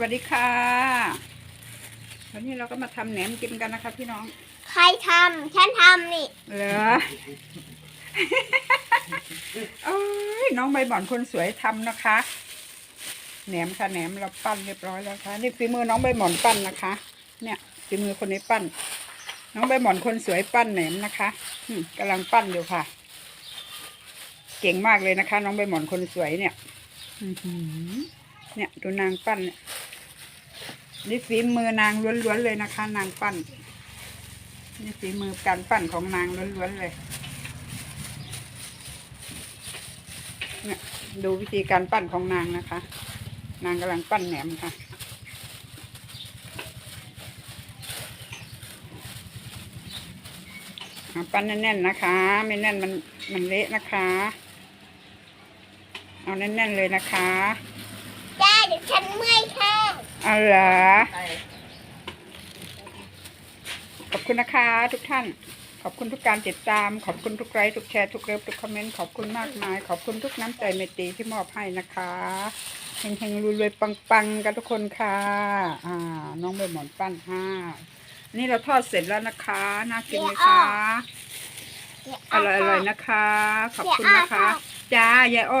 วัสดีค่ะ วันนี้เราก็มาทำแหนมกินกันนะคะพี่น้อง ใครทำฉันทำนี่ เหรอเอ้ยน้องใบหมอนคนสวยทำนะคะ แหนมค่ะแหนมเราปั้นเรียบร้อยแล้วค่ะ นี่ฝีมือน้องใบหมอนปั้นนะคะ เนี่ยฝีมือคนนี้ปั้น น้องใบหมอนคนสวยปั้นแหนมนะคะอืมกำลังปั้นอยู่ค่ะ เก่งมากเลยนะคะ น้องใบหมอนคนสวยเนี่ยอื้อหือเนี่ยดูนางปั้นเนี่ย นี่ฝีมือนางล้วนๆเลยนะคะ นางปั้นนี่ฝีมือการปั้นของนางล้วนๆเลยเนี่ยดูวิธีการปั้นของนางนะคะ นางกำลังปั้นแหนมค่ะปั้นแน่นๆนะคะ ไม่แน่นมันมันเละนะคะ เอาแน่นๆเลยนะคะได้เดี๋ยวฉันเมื่อ เอาเหรอขอบคุณนะคะทุกท่าน ขอบคุณทุกการติดตาม ขอบคุณทุกไลค์ทุกแชร์ทุกเลิฟทุกคอมเมนต์ขอบคุณมากมาย ขอบคุณทุกน้ำใจเมตตาที่มอบให้นะคะเฮงๆรวยๆปังๆกันทุกคนค่ะ อ่า น้องใบหมอนปั้นห้านี่เราทอดเสร็จแล้วนะคะน่ากินไหมคะเดี๋วอร่อยๆนะคะ ขอบคุณนะคะ จ้ายายอ้อ